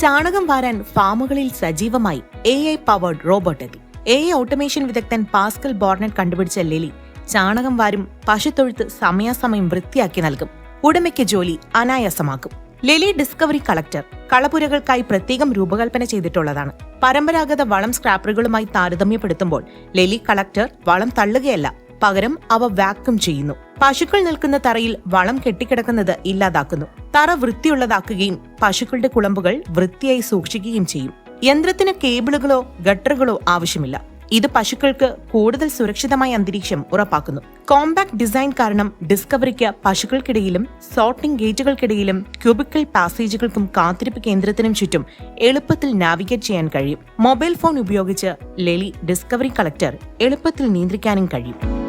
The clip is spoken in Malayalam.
ചാണകം വാരാൻ ഫാമുകളിൽ സജീവമായി എ ഐ പവേർഡ് റോബോട്ട് എത്തി. എ ഐ ഓട്ടോമേഷൻ വിദഗ്ധൻ പാസ്കൽ ബോർണറ്റ് കണ്ടുപിടിച്ച ലെലി ചാണകം വാരും പശുത്തൊഴുത്ത് സമയാസമയം വൃത്തിയാക്കി നൽകും. ഉടമയ്ക്ക് ജോലി അനായാസമാക്കും. ലെലി ഡിസ്കവറി കളക്ടർ കളപുരകൾക്കായി പ്രത്യേകം രൂപകൽപ്പന ചെയ്തിട്ടുള്ളതാണ്. പരമ്പരാഗത വളം സ്ക്രാപ്പറുകളുമായി താരതമ്യപ്പെടുത്തുമ്പോൾ ലെലി കളക്ടർ വളം തള്ളുകയല്ല പകരം അവ വാക്വം ചെയ്യുന്നു. പശുക്കൾ നിൽക്കുന്ന തറയിൽ വളം കെട്ടിക്കിടക്കുന്നത് ഇല്ലാതാക്കുന്നു. തറ വൃത്തിയുള്ളതാക്കുകയും പശുക്കളുടെ കുളമ്പുകൾ വൃത്തിയായി സൂക്ഷിക്കുകയും ചെയ്യും. യന്ത്രത്തിന് കേബിളുകളോ ഗട്ടറുകളോ ആവശ്യമില്ല. ഇത് പശുക്കൾക്ക് കൂടുതൽ സുരക്ഷിതമായ അന്തരീക്ഷം ഉറപ്പാക്കുന്നു. കോമ്പാക്ട് ഡിസൈൻ കാരണം ഡിസ്കവറിക്ക് പശുക്കൾക്കിടയിലും സോർട്ടിംഗ് ഗേറ്റുകൾക്കിടയിലും ക്യൂബിക്കൽ പാസേജുകൾക്കും കാത്തിരിപ്പ് കേന്ദ്രത്തിനും ചുറ്റും എളുപ്പത്തിൽ നാവിഗേറ്റ് ചെയ്യാൻ കഴിയും. മൊബൈൽ ഫോൺ ഉപയോഗിച്ച് ലെലി ഡിസ്കവറി കളക്ടർ എളുപ്പത്തിൽ നിയന്ത്രിക്കാനും കഴിയും.